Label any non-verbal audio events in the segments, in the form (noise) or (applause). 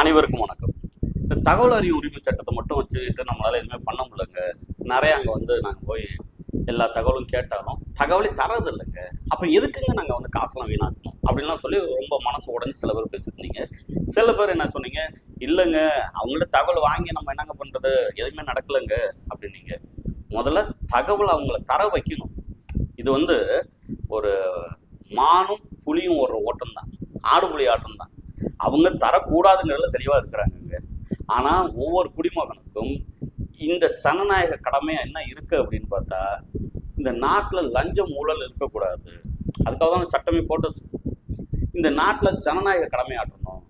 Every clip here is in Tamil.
அனைவருக்கும் வணக்கம். இந்த தகவல் அறிவு உரிமை சட்டத்தை மட்டும் வச்சுக்கிட்டு நம்மளால எதுவுமே பண்ண முடியலங்க. நிறைய அங்கே வந்து நாங்கள் போய் எல்லா தகவலும் கேட்டாலும் தகவலே தரது இல்லைங்க. அப்போ எதுக்குங்க நாங்கள் வந்து காசெல்லாம் வீணாக்கணும்? அப்படின்லாம் சொல்லி ரொம்ப மனசு உடஞ்சி சில பேர் பேசிருந்தீங்க சில பேர் என்ன சொன்னீங்க? இல்லைங்க அவங்கள்ட்ட தகவல் வாங்கி நம்ம என்னங்க பண்ணுறது எதுவுமே நடக்கலைங்க. அப்படின்னீங்க. முதல்ல தகவல் அவங்கள தர வைக்கணும். இது வந்து ஒரு மானும் புலியும் ஒரு ஓட்டம் தான் ஆடு புலி ஆட்டம் தான் அவங்க தரக்கூடாதுங்கிறதுல தெளிவாக இருக்கிறாங்கங்க. ஆனால் ஒவ்வொரு குடிமகனுக்கும் இந்த ஜனநாயக கடமை என்ன இருக்கு அப்படின்னு பார்த்தா இந்த நாட்டில் லஞ்சம் ஊழல் இருக்கக்கூடாது. அதுக்காக தான் அந்த சட்டமே போட்டது. இந்த நாட்டில் ஜனநாயக கடமை ஆற்றணும்.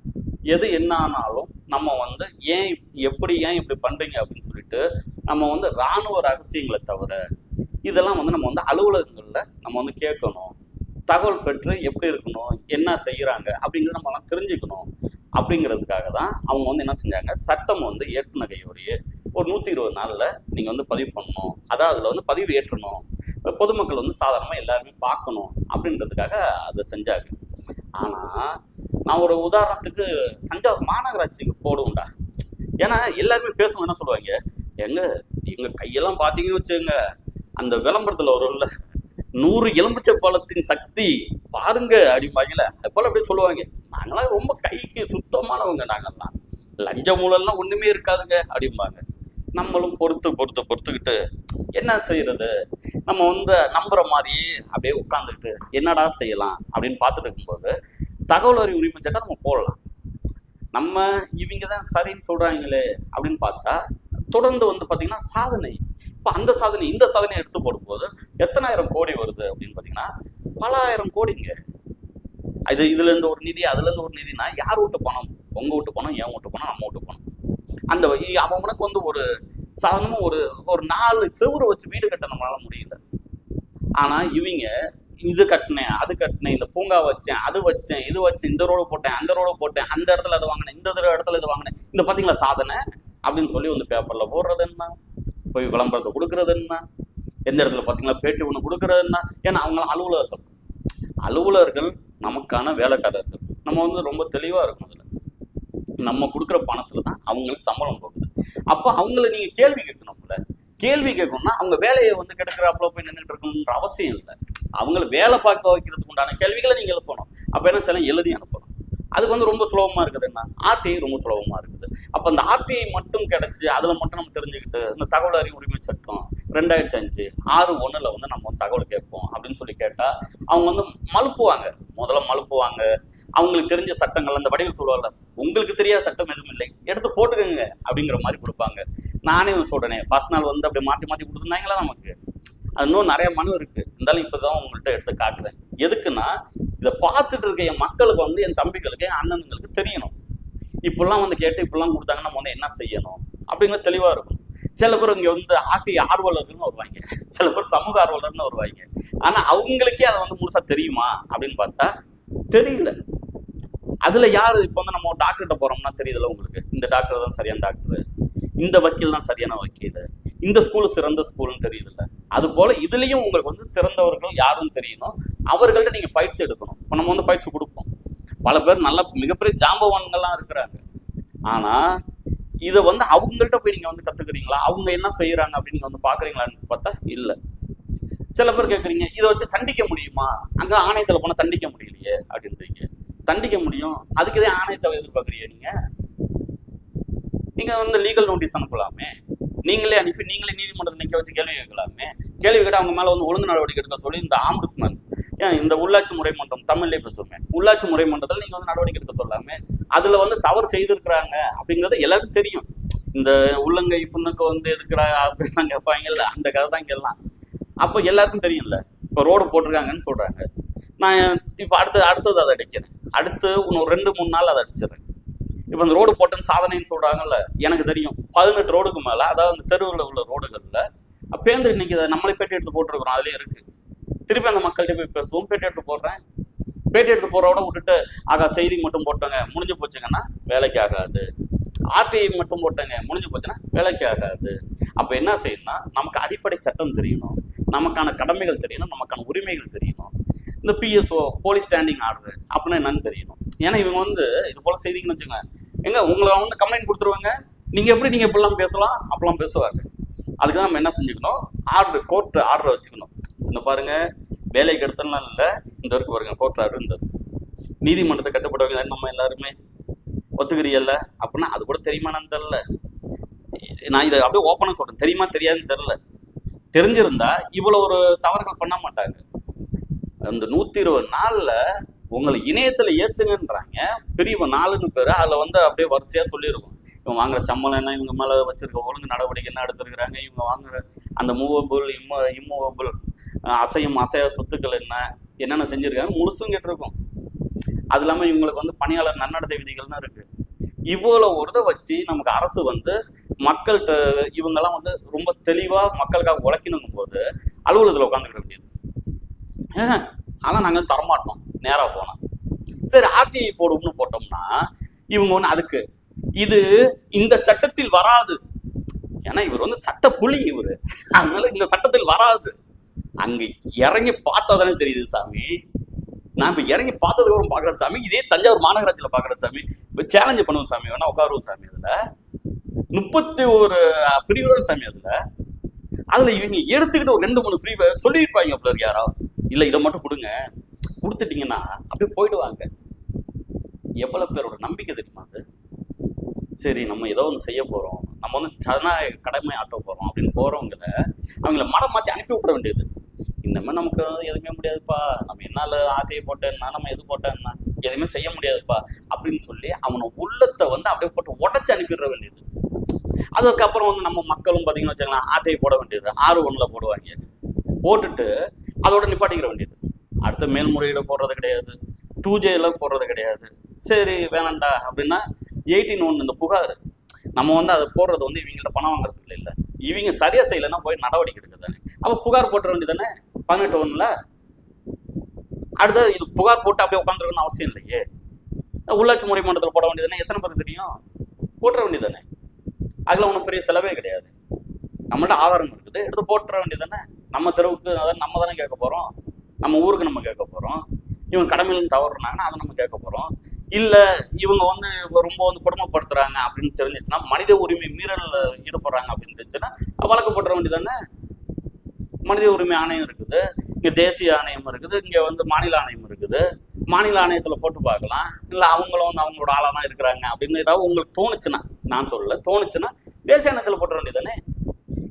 எது என்ன ஆனாலும் நம்ம வந்து ஏன் எப்படி ஏன் இப்படி பண்ணுறீங்க அப்படின்னு சொல்லிட்டு நம்ம வந்து இராணுவ ரகசியங்களை தவிர இதெல்லாம் வந்து நம்ம வந்து அலுவலகங்களில் நம்ம வந்து கேட்கணும். தகவல் பெற்று எப்படி இருக்கணும் என்ன செய்கிறாங்க அப்படிங்கிறத நம்மளாம் தெரிஞ்சுக்கணும் அப்படிங்கிறதுக்காக தான் அவங்க வந்து என்ன செஞ்சாங்க? சட்டம் வந்து ஏற்றுன கையோடைய ஒரு நூற்றி இருபது நாளில் நீங்கள் வந்து பதிவு பண்ணணும். அதான் அதில் வந்து பதிவு ஏற்றணும். பொதுமக்கள் வந்து சாதாரணமாக எல்லாருமே பார்க்கணும் அப்படின்றதுக்காக அதை செஞ்சாங்க. ஆனால் நான் ஒரு உதாரணத்துக்கு தஞ்சாவூர் மாநகராட்சிக்கு போடுவோம்டா ஏன்னா எல்லாருமே பேசுவோம் என்ன சொல்லுவாங்க? எங்க எங்கள் கையெல்லாம் பார்த்தீங்கன்னு வச்சுங்க அந்த விளம்பரத்தில் வரும்ல நூறு எலும்பிச்சை பழத்தின் சக்தி பாருங்க அடிப்பாங்கல அது போல அப்படியே சொல்லுவாங்க. நாங்களாம் ரொம்ப கைக்கு சுத்தமானவங்க நாங்கெல்லாம். லஞ்ச மூலம்லாம் ஒண்ணுமே இருக்காதுங்க அப்படிம்பாங்க. நம்மளும் பொறுத்து பொறுத்து பொறுத்துக்கிட்டு என்ன செய்யறது? நம்ம வந்து நம்புற மாதிரி அப்படியே உட்காந்துக்கிட்டு என்னடா செய்யலாம் அப்படின்னு பார்த்துட்டு இருக்கும்போது தகவல் அறிவு உரிமை சட்டம் நம்ம போடலாம். நம்ம இவங்க தான் சரின்னு சொல்றாங்களே அப்படின்னு பார்த்தா தொடர்ந்து வந்து பார்த்தீங்கன்னா சாதனை. இப்போ அந்த சாதனை இந்த சாதனை எடுத்து போடும்போது எத்தனாயிரம் கோடி வருது அப்படின்னு பார்த்தீங்கன்னா பல ஆயிரம் கோடிங்க. இது இதுல இருந்து ஒரு நிதி அதுல இருந்து ஒரு நிதினா யார் வீட்டு பணம்? உங்க வீட்டு பணம் என் வீட்டு பணம் நம்ம வீட்டு பணம். அந்த அவனுக்கு வந்து ஒரு சாதாரணமா ஒரு ஒரு நாலு செவ்வறு வச்சு வீடு கட்ட நம்மளால முடியல. ஆனா இவங்க இது கட்டினேன் அது கட்டினேன் இந்த பூங்கா வச்சேன் அது வச்சேன் இது வச்சேன் இந்த ரோடு போட்டேன் அந்த ரோடு போட்டேன் அந்த இடத்துல அதை வாங்கினேன் இந்த இடத்துல இது வாங்கினேன். இந்த பாத்தீங்களா சாதனை? அப்படின்னு சொல்லி வந்து பேப்பர்ல போடுறது என்ன? போய் விளம்பரத்தை கொடுக்கறது என்ன? எந்த இடத்துல பார்த்தீங்களா? பேட்டி ஒன்று கொடுக்கறது என்ன? ஏன்னா அவங்க அலுவலர்கள். அலுவலர்கள் நமக்கான வேலைக்காரர்கள். நம்ம வந்து ரொம்ப தெளிவாக இருக்கும் அதில். நம்ம கொடுக்குற பணத்தில் தான் அவங்களுக்கு சம்பளம் போகுது. அப்போ அவங்கள நீங்கள் கேள்வி கேட்கணும்ல. கேள்வி கேட்கணும்னா அவங்க வேலையை வந்து கெடுக்கிறாப்புல போய் நின்றுட்டு இருக்கணுன்ற அவசியம் இல்லை. அவங்கள வேலை பார்க்க வைக்கிறதுக்கு உண்டான கேள்விகளை நீங்கள் எழுப்பணும். அப்போ என்ன சில எழுதி அனுப்பணும். அதுக்கு வந்து ரொம்ப சுலபமா இருக்குதுன்னா ஆர்டிஐ ரொம்ப சுலபமா இருக்குது. அப்ப அந்த ஆர்டிஐ மட்டும் கிடச்சி அதுல மட்டும் நம்ம தெரிஞ்சுக்கிட்டு இந்த தகவல் அறிவு உரிமை சட்டம் ரெண்டாயிரத்தி அஞ்சு ஆறு ஒண்ணுல வந்து நம்ம தகவல் கேட்போம் அப்படின்னு சொல்லி கேட்டா அவங்க வந்து மலுப்புவாங்க முதல்ல மலுப்புவாங்க அவங்களுக்கு தெரிஞ்ச சட்டங்கள் அந்த வடிவில் சொல்லுவாங்கல்ல உங்களுக்கு தெரியாத சட்டம் எதுவும் இல்லை. எடுத்து போட்டுக்கோங்க. அப்படிங்கிற மாதிரி கொடுப்பாங்க. நானே சொல்றேனே ஃபர்ஸ்ட் நாள் வந்து அப்படியே மாத்தி மாத்தி கொடுத்துருந்தாங்களா நமக்கு? அது இன்னும் நிறைய மனு இருக்கு. இருந்தாலும் இப்பதான் உங்கள்கிட்ட எடுத்து காட்டுறேன். எதுக்குன்னா இதை பார்த்துட்டு இருக்க என் மக்களுக்கு வந்து என் தம்பிகளுக்கு என் அண்ணனுங்களுக்கு தெரியணும். இப்படிலாம் வந்து கேட்டு இப்படிலாம் கொடுத்தாங்கன்னா நம்ம வந்து என்ன செய்யணும்? அப்படிங்கிற தெளிவாக இருக்கும். சில பேர் இங்கே வந்து ஆட்டி ஆர்வலர்கள்னு வருவாங்க. சில பேர் சமூக ஆர்வலர்னு வருவாங்க. ஆனால் அவங்களுக்கே அதை வந்து முழுசாக தெரியுமா? அப்படின்னு பார்த்தா தெரியல. அதில் யார் இப்போ வந்து நம்ம டாக்டர்கிட்ட போகிறோம்னா தெரியுதுல்ல உங்களுக்கு? இந்த டாக்டர் தான் சரியான டாக்டர் இந்த வக்கீல் தான் சரியான வக்கீல். இந்த ஸ்கூல் சிறந்த ஸ்கூல்னு தெரியுதுல்ல. அது போல இதுலேயும் உங்களுக்கு வந்து சிறந்தவர்கள் யாருன்னு தெரியணும்? அவர்கள்ட்ட நீங்க பயிற்சி எடுக்கணும். இப்போ நம்ம வந்து பயிற்சி கொடுப்போம். பல பேர் நல்ல மிகப்பெரிய ஜாம்பவான்கள்லாம் இருக்கிறாங்க. ஆனா இதை வந்து அவங்கள்ட்ட போய் நீங்க வந்து கத்துக்கிறீங்களா? அவங்க என்ன செய்யறாங்க அப்படின்னு நீங்க வந்து பாக்குறீங்களான்னு பார்த்தா இல்ல. சில பேர் கேட்குறீங்க இதை வச்சு தண்டிக்க முடியுமா? அங்க ஆணையத்துல போனா தண்டிக்க முடியலையே அப்படின்றீங்க. தண்டிக்க முடியும். அதுக்கு இதே ஆணையத்தை எதிர்பார்க்குறீங்க நீங்க? நீங்க வந்து லீகல் நோட்டீஸ் அனுப்பலாமே. நீங்களே அனுப்பி நீங்களே நீதிமன்றத்தை நிக்க வச்சு கேள்வி கேட்கலாமே. கேள்வி கேட்டு அவங்க மேல வந்து ஒழுங்கு நடவடிக்கை எடுக்க சொல்லி இந்த ஆம்புட்ஸ்மேன் இந்த உள்ளாட்சி முறை மன்றம் தமிழ்லேயே பேசுவோமே உள்ளாட்சி முறை மன்றத்தில் நீங்கள் வந்து நடவடிக்கை எடுக்க சொல்லாமே அதில் வந்து தவறு செய்திருக்கிறாங்க அப்படிங்கிறது எல்லாருக்கும் தெரியும். இந்த உள்ளங்கை புண்ணுக்கு வந்து எதுக்குறா அப்படின்னு கேட்பாங்கல்ல அந்த கதை தான் இங்கெல்லாம். அப்போ எல்லாருக்கும் தெரியும்ல இப்போ ரோடு போட்டிருக்காங்கன்னு சொல்கிறாங்க நான் இப்போ அடுத்து அடுத்தது அதை அடிக்கிறேன். அடுத்து இன்னும் ரெண்டு மூணு நாள் அதை அடிச்சிடுறேன். இப்போ இந்த ரோடு போட்டேன்னு சாதனைன்னு சொல்கிறாங்கல்ல எனக்கு தெரியும். பதினெட்டு ரோடுக்கு மேலே அதாவது அந்த தெருவில் உள்ள ரோடுகளில் பேருந்து இன்னைக்கு இதை நம்மளே பேட்டி எடுத்து போட்டிருக்கிறோம் அதுலேயே இருக்குது திருப்பி அந்த மக்கள்கிட்ட போய் பேசுவோம். பேட்டி எடுத்து போடுறேன். பேட்டி எடுத்து போறவோட விட்டுட்டு ஆகா செய்தி மட்டும் போட்டோங்க முடிஞ்சு போச்சுங்கன்னா வேலைக்கு ஆகாது. ஆர்டிஐ மட்டும் போட்டோங்க முடிஞ்சு போச்சுன்னா வேலைக்கு ஆகாது. அப்ப என்ன செய்யணும்னா நமக்கு அடிப்படை சட்டம் தெரியணும். நமக்கான கடமைகள் தெரியணும் நமக்கான உரிமைகள் தெரியணும். இந்த பிஎஸ்ஓ போலீஸ் ஸ்டாண்டிங் ஆர்டர் அப்படின்னா என்னன்னு தெரியணும். ஏன்னா இவங்க வந்து இது போல செய்திங்கன்னு வச்சுக்கோங்க. எங்க உங்களை வந்து கம்ப்ளைண்ட் கொடுத்துருவாங்க. நீங்க எப்படி நீங்க இப்படிலாம் பேசலாம்? அப்படிலாம் பேசுவாங்க. அதுக்கு தான் நம்ம என்ன செஞ்சுக்கணும்? ஆர்டர் கோர்ட் ஆர்டர் வச்சுக்கணும். இந்த பாருங்க வேலைக்கு எடுத்தலாம் இல்லை. இந்த வரைக்கும் பாருங்க கோர்ட் ஆர்டர் இந்த நீதிமன்றத்தை கட்டுப்பட்டவங்க நம்ம எல்லாருமே ஒத்துக்கிறீல்ல அப்படின்னா அது கூட தெரியுமானான்னு தெரில நான் இதை அப்படியே ஓப்பனாக சொல்கிறேன் தெரியுமா தெரியாதுன்னு தெரில தெரிஞ்சிருந்தா இவ்வளோ ஒரு தவறுகள் பண்ண மாட்டாங்க. அந்த நூற்றி இருபது நாளில் உங்களை இணையத்தில் ஏற்றுங்கன்றாங்க பெரிய நாலுன்னு பேர் அதில் வந்து அப்படியே வரிசையாக சொல்லியிருக்கோம் இவங்க வாங்குற சம்பளம் என்ன இவங்க மேலே வச்சிருக்க ஒழுங்கு நடவடிக்கை என்ன எடுத்துருக்குறாங்க இவங்க வாங்குற அந்த மூவபிள் இம்ம இம்மூவபிள் அசையும் அசைய சொத்துக்கள் என்ன? என்னென்ன செஞ்சுருக்காங்க? முழுசும் கேட்டிருக்கும். அது இல்லாமல் இவங்களுக்கு வந்து பணியாளர் நன்னடத்தை விதிகள்னு இருக்கு. இவ்வளோ ஒரு இதை வச்சு நமக்கு அரசு வந்து மக்கள்கிட்ட இவங்கெல்லாம் வந்து ரொம்ப தெளிவாக மக்களுக்காக உழைக்கணுங்கும் போது அலுவலகத்தில் உட்காந்துக்கிட முடியாது ஆனால் நாங்கள் தரமாட்டோம். நேராக போனோம் சரி ஆர்டிஐ போடும்னு போட்டோம்னா இவங்க ஒன்று அதுக்கு. இது இந்த சட்டத்தில் வராது. ஏன்னா இவர் வந்து சட்ட புலி இவர். அதனால இந்த சட்டத்தில் வராது. அங்க இறங்கி பார்த்தா தானே தெரியுது சாமி. நான் இப்ப இறங்கி பார்த்ததுக்கு அப்புறம் சாமி. இதே தஞ்சாவூர் மாநகராட்சியில பாக்குறேன் சாமி. இப்ப சேலஞ்சு பண்ணுவோம் சாமி. வேணா உட்காருவோம் சாமி அதுல. முப்பத்தி ஒரு பிரிவுகள் சாமி அதுல. அதுல இவங்க எடுத்துக்கிட்டு ஒரு ரெண்டு மூணு பிரிவை சொல்லியிருப்பாங்க பிள்ளை யாரோ. இல்ல இதை மட்டும் கொடுங்க. கொடுத்துட்டீங்கன்னா அப்படியே போயிடுவாங்க எவ்வளவு பேரோட நம்பிக்கை தெரியுமா அது? சரி நம்ம ஏதோ ஒன்று செய்ய போறோம். நம்ம வந்து ஜனநாயக கடமை ஆட்ட போறோம் அப்படின்னு போகிறவங்கள அவங்கள மடம் மாத்தி அனுப்பி விட வேண்டியது. இந்தமாதிரி நமக்கு வந்து எதுவுமே முடியாதுப்பா. நம்ம என்னால ஆட்டையை போட்டேன்னா நம்ம எது போட்டேன்னா எதுவுமே செய்ய முடியாதுப்பா அப்படின்னு சொல்லி அவனை உள்ளத்தை வந்து அப்படியே போட்டு உடச்சி அனுப்பிடுற வேண்டியது. அதுக்கப்புறம் வந்து நம்ம மக்களும் பார்த்தீங்கன்னு வச்சுக்கலாம் ஆட்டையை போட வேண்டியது ஆறு ஒன்றில் போடுவாங்க. போட்டுட்டு அதோட நிப்பாட்டிக்கிற வேண்டியது. அடுத்த மேல்முறையீடு போடுறது கிடையாது டூ ஜேல போடுறது கிடையாது. சரி வேணாண்டா அப்படின்னா எயிட்டீன் ஒன் இந்த புகார். நம்ம வந்து அதை போடுறது வந்து இவங்கள்ட்ட பணம் வாங்குறதுக்கு இல்லை. இவங்க சரியாக செய்யலைன்னா போய் நடவடிக்கை எடுக்க தானே அப்போ புகார் போட்டுற வேண்டியதானே பதினெட்டு ஒன்றில் அடுத்தது இது புகார் போட்டு அப்படியே உட்காந்துருக்கணும்னு அவசியம் இல்லையே. உள்ளாட்சி முறை மன்றத்தில் போட வேண்டியதானே எத்தனை பேருக்கு தெரியும்? போட்டுற வேண்டியதானே அதில் ஒன்றும் பெரிய செலவே கிடையாது. நம்மள்ட்ட ஆதாரம் இருக்குது. எடுத்து போட்டுற வேண்டியதானே நம்ம தெருவுக்கு அதாவது நம்ம தானே கேட்க போகிறோம் நம்ம ஊருக்கு நம்ம கேட்க போகிறோம் இவங்க கடமையிலேருந்து தவறுனாங்கன்னா அதை நம்ம கேட்க போகிறோம் இல்லை இவங்க வந்து ரொம்ப வந்து கொடுமைப்படுத்துறாங்க அப்படின்னு தெரிஞ்சிச்சுன்னா மனித உரிமை மீறல் ஈடுபடுறாங்க அப்படின்னு தெரிஞ்சுன்னா வழக்கு போட்டுற வேண்டியதானே மனித உரிமை ஆணையம் இருக்குது. இங்கே தேசிய ஆணையம் இருக்குது. இங்கே வந்து மாநில ஆணையம் இருக்குது. மாநில ஆணையத்தில் போட்டு பார்க்கலாம். இல்லை அவங்களும் வந்து அவங்களோட ஆளாக தான் இருக்கிறாங்க அப்படின்னு ஏதாவது உங்களுக்கு தோணுச்சுன்னா நான் சொல்லல தோணுச்சுன்னா தேசிய ஆணையத்தில் போட்டுற வேண்டியதானே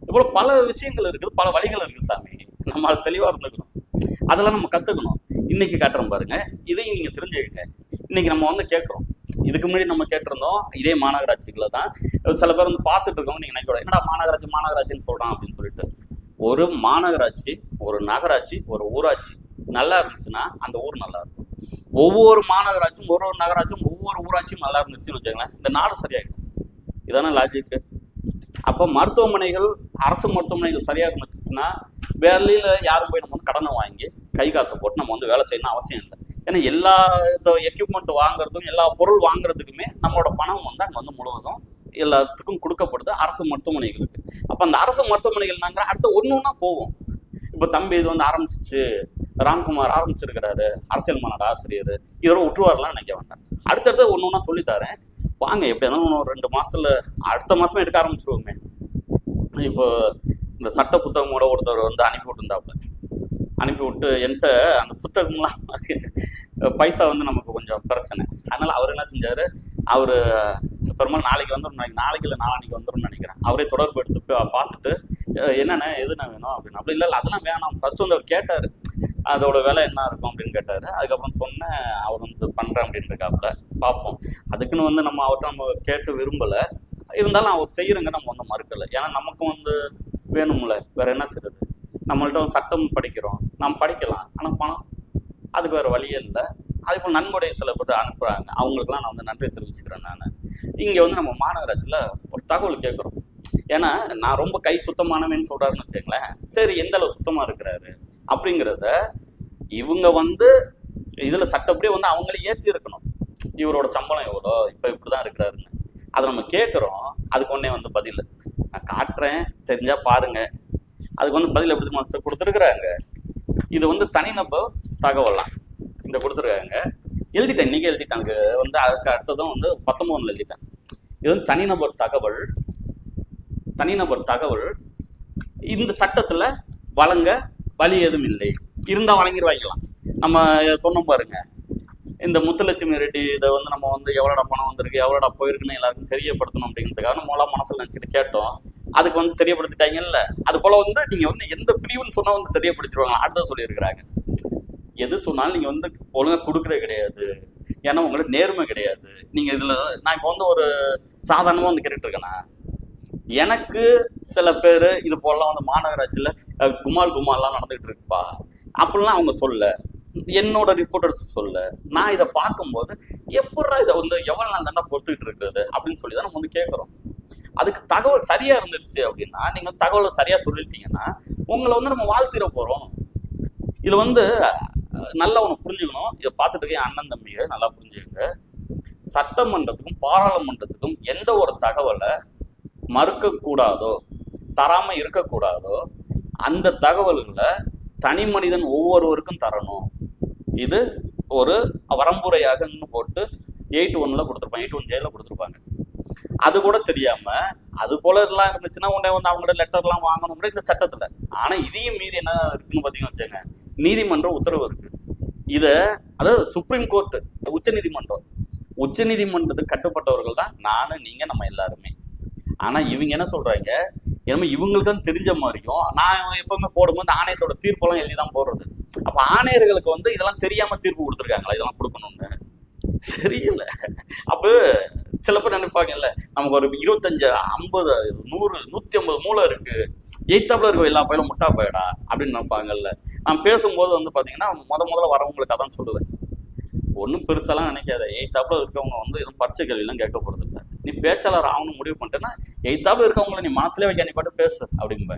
இவ்வளோ பல விஷயங்கள் இருக்குது பல வழிகள் இருக்குது சாமி. நம்ம தெளிவாக இருந்துக்கணும். அதெல்லாம் நம்ம கற்றுக்கணும் இன்னைக்கு காட்டுறோம் பாருங்க. இதையும் நீங்கள் தெரிஞ்சுக்கங்க. இன்னைக்கு நம்ம வந்து கேட்குறோம். இதுக்கு முன்னாடி நம்ம கேட்டிருந்தோம். இதே மாநகராட்சிகளை தான் சில பேர் வந்து பார்த்துட்டு இருக்கவங்க நீங்கள் நினைக்கூட என்னடா மாநகராட்சி மாநகராட்சின்னு சொல்கிறான் அப்படின்னு சொல்லிட்டு. ஒரு மாநகராட்சி ஒரு நகராட்சி ஒரு ஊராட்சி நல்லா இருந்துச்சுன்னா அந்த ஊர் நல்லா இருக்கும். ஒவ்வொரு மாநகராட்சியும் ஒரு ஒரு நகராட்சியும் ஒவ்வொரு ஊராட்சியும் நல்லா இருந்துச்சுன்னு வச்சுக்கோங்களேன் இந்த நாடு சரியாயிடும். இதான லாஜிக்கு அப்போ மருத்துவமனைகள் அரசு மருத்துவமனைகள் சரியாக இருந்துச்சுன்னா வெளியில் யாரும் போய் நம்ம வந்து கடனை வாங்கி கை காசை போட்டு நம்ம வந்து வேலை செய்யணும் அவசியம் இல்லை. ஏன்னா எல்லா எக்யூப்மெண்ட் வாங்குறதுக்கும் எல்லா பொருள் வாங்குறதுக்குமே நம்மளோட பணம் வந்து அங்கே வந்து முழுவதும் எல்லாத்துக்கும் கொடுக்கப்படுது அரசு மருத்துவமனைகளுக்கு. அப்போ அந்த அரசு மருத்துவமனைகள்னாங்கிற அடுத்து ஒன்று ஒன்றா போவோம். இப்போ தம்பி இது வந்து ஆரம்பிச்சிச்சு. ராம்குமார் ஆரம்பிச்சிருக்கிறாரு. அரசியல் மாநாடு ஆசிரியர். இதோட உற்றுவாரெலாம் நினைக்க வேண்டாம். அடுத்தடுத்து ஒன்று ஒன்றா சொல்லித்தரேன் வாங்க எப்படியானா இன்னும் ரெண்டு மாதத்தில் அடுத்த மாதமே எடுக்க ஆரம்பிச்சிருவோமே. இப்போ இந்த சட்ட புத்தகமோட ஒருத்தர் வந்து அனுப்பி விட்டுருந்தாப்புல. அனுப்பி விட்டு என்கிட்ட அந்த புத்தகம்லாம் (laughs) பைசா வந்து நமக்கு கொஞ்சம் பிரச்சனை. அதனால் அவர் என்ன செஞ்சார்? அவர் பெருமாள் நாளைக்கு வந்துடும் நாளைக்கு இல்லை நாளைக்கு வந்துடும் நினைக்கிறேன். அவரே தொடர்பு எடுத்து பார்த்துட்டு என்னென்ன எதுனா வேணும்? அப்படின்னு. அப்படி இல்லை அதெல்லாம் வேணாம். ஃபர்ஸ்ட் வந்து அவர் கேட்டார். அதோட வேலை என்ன இருக்கும்? அப்படின்னு கேட்டார். அதுக்கப்புறம் சொன்னேன் அவர் வந்து பண்ணுறேன் அப்படின்னு இருக்காப்புல. பார்ப்போம். அதுக்குன்னு வந்து நம்ம அவர்கிட்ட நம்ம கேட்டு விரும்பலை. இருந்தாலும் அவர் செய்கிறங்க நம்ம வந்து மறுக்கலை. ஏன்னா நமக்கும் வந்து வேணும்ல. வேற என்ன செய்யறது நம்மள்ட்ட வந்து சட்டம் படிக்கிறோம். நம்ம படிக்கலாம். ஆனால் பணம் அதுக்கு வேற வழியே இல்லை. அதே போல் நன்கொடை சில பேர் அனுப்புகிறாங்க அவங்களுக்குலாம் நான் வந்து நன்றி தெரிவிச்சுக்கிறேன் நான். இங்கே வந்து நம்ம மாநகராட்சியில் ஒரு தகவல் கேட்குறோம் ஏன்னா நான் ரொம்ப கை சுத்தமானவன்னு சொல்கிறாருன்னு வச்சுங்களேன் சரி எந்த அளவு சுத்தமாக இருக்கிறாரு? அப்படிங்கிறத இவங்க வந்து இதில் சட்டப்படியே வந்து அவங்களே ஏற்றி இருக்கணும் இவரோட சம்பளம் எவ்வளோ? இப்போ இப்படி தான் இருக்கிறாருன்னு. அதை நம்ம கேட்குறோம் அதுக்கு ஒன்றே வந்து பதில். நான் காட்டுறேன். தெரிஞ்சால் பாருங்க. அதுக்கு வந்து பதில் எப்படி கொடுத்துருக்குறாங்க. இது வந்து தனிநபர் தகவலாம் இந்த கொடுத்துருக்காங்க. எழுதிட்டேன் இன்னைக்கு எழுதிட்டேன். எனக்கு வந்து அதுக்கு அடுத்ததும் வந்து பத்தொன்பதுல எழுதிட்டேன். இது வந்து தனிநபர் தகவல். தனிநபர் தகவல். இந்த சட்டத்துல வழங்க வழி எதுவும் இல்லை. இருந்தால் வழங்கிடுவாங்கலாம் நம்ம சொன்னோம் பாருங்க. இந்த முத்துலட்சுமி ரெட்டி இதை வந்து நம்ம வந்து எவ்வளோடா பணம் வந்திருக்கு எவ்வளோடா போயிருக்குன்னு எல்லாருக்கும் தெரியப்படுத்தணும் அப்படிங்கிறதுக்காக நம்ம மனசில் நினச்சிட்டு கேட்டோம். அதுக்கு வந்து தெரியப்படுத்திட்டாங்கல்ல. அது போல் வந்து நீங்கள் வந்து எந்த பிரிவுன்னு சொன்னால் வந்து தெரியப்படுத்திடுவாங்க அடுத்த சொல்லியிருக்கிறாங்க. எது சொன்னாலும் நீங்க வந்து ஒழுங்கா கொடுக்கறது கிடையாது. ஏன்னா உங்களுக்கு நேர்மை கிடையாது. நீங்க இதுல நான் இப்போ வந்து ஒரு சாதாரணமா வந்து கேட்டுட்டு இருக்கேண்ணா எனக்கு சில பேர் இது போலலாம் வந்து மாநகராட்சியில் குமால் குமால்லாம் நடந்துகிட்டு இருக்குப்பா. அப்படிலாம் அவங்க சொல்ல என்னோட ரிப்போர்ட்டர்ஸ் சொல்ல நான் இதை பார்க்கும்போது எப்படா இதை வந்து எவ்வளோ நாள் தண்டா பொறுத்துக்கிட்டு இருக்கிறது அப்படின்னு சொல்லி தான் நம்ம வந்து கேட்குறோம். அதுக்கு தகவல் சரியா இருந்துருச்சு அப்படின்னா நீங்க தகவலை சரியா சொல்லிட்டீங்கன்னா உங்களை வந்து நம்ம வாழ்த்திட போறோம். இதுல வந்து நல்லா ஒன்று புரிஞ்சுக்கணும். இதை பார்த்துட்டு இருக்க என் அண்ணன் தம்பியை நல்லா புரிஞ்சுக்கங்க. சட்டமன்றத்துக்கும் பாராளுமன்றத்துக்கும் எந்த ஒரு தகவலை மறுக்கக்கூடாதோ தராமல் இருக்கக்கூடாதோ அந்த தகவல்களை தனி மனிதன் ஒவ்வொருவருக்கும் தரணும். இது ஒரு வரம்புரையாக போட்டு எயிட் ஒன்ல கொடுத்துருப்பாங்க. எயிட் ஒன் ஜெயில கொடுத்துருப்பாங்க. அது கூட தெரியாம அது போல எல்லாம் இருந்துச்சுன்னா உடனே வந்து அவங்களோட லெட்டர்லாம் வாங்கணும் இந்த சட்டத்துல. ஆனா இதையும் மீறி என்ன இருக்குன்னு பாத்தீங்கன்னு வச்சுங்க நீதிமன்ற உத்தரவு இருக்கு. இதை அதாவது சுப்ரீம் கோர்ட் உச்ச நீதிமன்றம் உச்ச நீதிமன்றத்துக்கு கட்டுப்பட்டவர்கள் தான் நானும் நீங்கள் நம்ம எல்லாருமே. ஆனால் இவங்க என்ன சொல்கிறாங்க ஏன்னா இவங்களுக்கு தான் தெரிஞ்ச மாதிரியும் நான் எப்பவுமே போடும்போது ஆணையத்தோட தீர்ப்பெல்லாம் எழுதி தான் போடுறது. அப்போ ஆணையர்களுக்கு வந்து இதெல்லாம் தெரியாமல் தீர்ப்பு கொடுத்துருக்காங்களா? இதெல்லாம் கொடுக்கணும்னு. சரியில்லை அப்போ சில பேர் நினைப்பாங்கல்ல நமக்கு ஒரு இருபத்தஞ்சு ஐம்பது நூறு நூற்றி ஐம்பது மூளை இருக்குது எய்த்தாப்புல இருக்க எல்லா பயிலும் முட்டா போயிடா அப்படின்னு நினைப்பாங்கல்ல. நான் பேசும்போது வந்து பார்த்தீங்கன்னா முத முதல்ல வரவங்களுக்கு அதான் சொல்லுவேன். ஒன்றும் பெருசாலாம் நினைக்காத. எய்த்தாப்புல இருக்கவங்க வந்து எதுவும் பரிச்சை கேள்வியெல்லாம் கேட்க போகிறது இல்லை நீ பேச்சாளர் ஆகணும் முடிவு பண்ணிட்டேன்னா எய்த்தாப்புல இருக்கவங்கள நீ மனசுலேயே வைக்க நீ பாட்டு பேசு அப்படிம்ப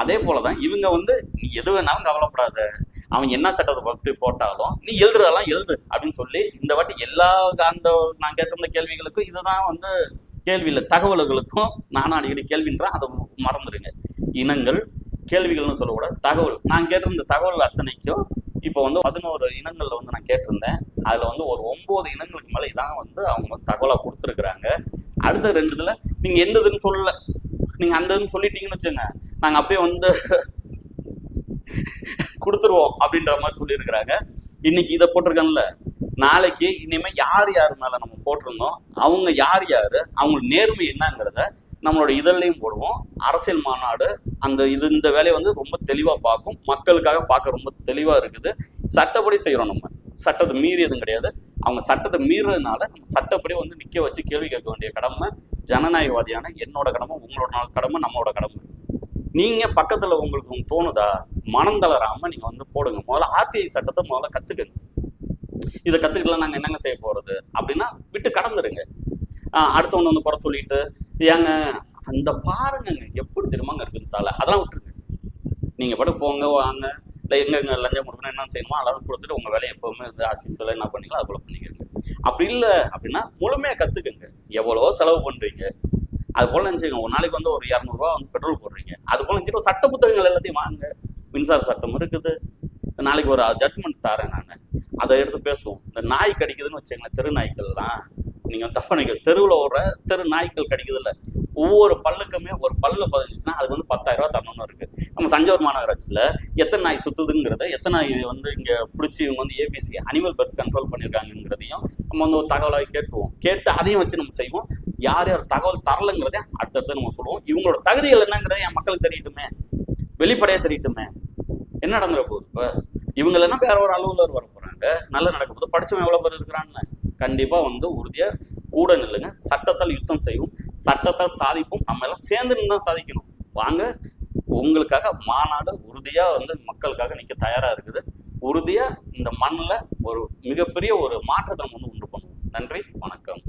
அதே போலதான் இவங்க வந்து நீ எது வேணாலும் கவலைப்படாத. அவன் என்ன சட்டத்தை பற்றி போட்டாலும் நீ எழுதுறதெல்லாம் எழுது அப்படின்னு சொல்லி இந்த வாட்டி எல்லா அந்த நான் கேட்டிருந்த கேள்விகளுக்கும் இதுதான் வந்து கேள்வி இல்லை தகவல்களுக்கும் நானும் அடிக்கடி கேள்வின்றேன். அதை மறந்துடுங்க. இனங்கள் கேள்விகள்னு சொல்லக்கூடாது. தகவல். நான் கேட்டிருந்த தகவல் அத்தனைக்கும் இப்போ வந்து பதினோரு இனங்கள்ல வந்து நான் கேட்டிருந்தேன். அதுல வந்து ஒரு ஒம்பது இனங்களுக்கு மேலே இதான் வந்து அவங்க தகவலா கொடுத்துருக்குறாங்க. அடுத்த ரெண்டு இதுல நீங்க எந்த இதுன்னு சொல்லல. நீங்க அந்த இதுன்னு சொல்லிட்டீங்கன்னு வச்சுங்க நாங்க அப்படியே வந்து கொடுத்துருவோம் அப்படின்ற மாதிரி சொல்லியிருக்கிறாங்க. இன்னைக்கு இதை போட்டிருக்கேன்ல. நாளைக்கு இனிமேல் யார் யார் மேலே நம்ம போட்டிருந்தோம்? அவங்க யார் யாரு? அவங்க நேர்மை என்னங்கிறத நம்மளோட இதழ்லையும் போடுவோம். அரசியல் மாநாடு அந்த இது இந்த வேலையை வந்து ரொம்ப தெளிவாக பார்க்கும். மக்களுக்காக பார்க்க ரொம்ப தெளிவாக இருக்குது. சட்டப்படி செய்கிறோம் நம்ம. சட்டத்தை மீறியதும் கிடையாது. அவங்க சட்டத்தை மீறதுனால நம்ம சட்டப்படி வந்து நிற்க வச்சு கேள்வி கேட்க வேண்டிய கடமை ஜனநாயகவாதியான என்னோட கடமை உங்களோட கடமை நம்மளோட கடமை. நீங்கள் பக்கத்தில் உங்களுக்கு தோணுதா? மனம் தளராமல் நீங்கள் வந்து போடுங்க. முதல்ல ஆர்டிஐ சட்டத்தை முதல்ல கற்றுக்குங்க இதை கற்றுக்கலாம் நாங்கள் என்னங்க செய்ய போகிறது அப்படின்னா விட்டு கடந்துருங்க. ஆஹ் வந்து குறை சொல்லிட்டு ஏங்க அந்த பாருங்கங்க எப்படி தெரியுமாங்க இருக்குது சாலை? அதெல்லாம் விட்டுருங்க. நீங்கள் பாட்டு போங்க வாங்க. இல்லை எங்கெங்க லஞ்சம் கொடுக்கணும் என்ன செய்யணுமோ அளவு கொடுத்துட்டு உங்கள் வேலையை எப்போவுமே வந்து ஆசிஸ்ல என்ன பண்ணீங்களோ அதுக்குள்ள போல பண்ணிக்கோங்க அப்படி இல்லை அப்படின்னா முழுமையாக கற்றுக்குங்க எவ்வளோ செலவு பண்ணுறீங்க அது போல் நினச்சிங்க ஒரு நாளைக்கு வந்து ஒரு இரநூறுவா வந்து பெட்ரோல் போடுறீங்க. அது போல நினச்சிட்டு சட்ட புத்தகங்கள் எல்லாத்தையும் வாங்க. மின்சார சட்டம் இருக்குது. நாளைக்கு ஒரு ஜட்மெண்ட் தரேன் நான். அதை எடுத்து பேசுவோம். இந்த நாய் கடிக்குதுன்னு வச்சுங்களேன் தெரு நாய்க்கள்லாம் நீங்கள் தப்பா நீங்கள் தெருவில் ஓடுற தெரு நாய்க்கள் கிடைக்குதுல்ல ஒவ்வொரு பல்லுக்குமே ஒரு பல்லு பதிஞ்சுச்சுன்னா அதுக்கு வந்து பத்தாயிரம் ரூபாய் தரணும்னு இருக்குது நம்ம தஞ்சாவூர் மாநகராட்சியில் எத்தனை நாய் சுற்றுதுங்கிறத எத்தனை நாய் வந்து இங்கே பிடிச்சி இவங்க வந்து A B C animal birth control பண்ணியிருக்காங்கிறதையும் நம்ம வந்து ஒரு தகவலாக கேட்டுருவோம். கேட்டு அதையும் வச்சு நம்ம செய்வோம். யார் யார் தகவல் தரலைங்கிறத அடுத்தடுத்து நம்ம சொல்லுவோம். இவங்களோட தகுதிகள் என்னங்கிறத என் மக்களுக்கு தெரியட்டுமே. வெளிப்படையாக தெரியட்டுமே. என்ன நடந்துட போகுது இப்போ? இவங்க இல்லைன்னா வேற ஒரு அலுவலர் வர போகிறாங்க நல்லா நடக்க போது படித்தவன் எவ்வளோ பேர் இருக்கிறான்னு. கண்டிப்பாக வந்து உறுதியாக கூட நில்லுங்க. சட்டத்தால் யுத்தம் செய்வோம் சட்டத்தால் சாதிப்போம். நம்ம எல்லாம் சேர்ந்து தான் சாதிக்கணும். வாங்க. உங்களுக்காக மாநாடு உறுதியாக வந்து மக்களுக்காக நிற்க தயாராக இருக்குது. உறுதியாக இந்த மண்ணில் ஒரு மிகப்பெரிய ஒரு மாற்றத்தை நம்ம வந்து உண்டு பண்ணுவோம். நன்றி. வணக்கம்.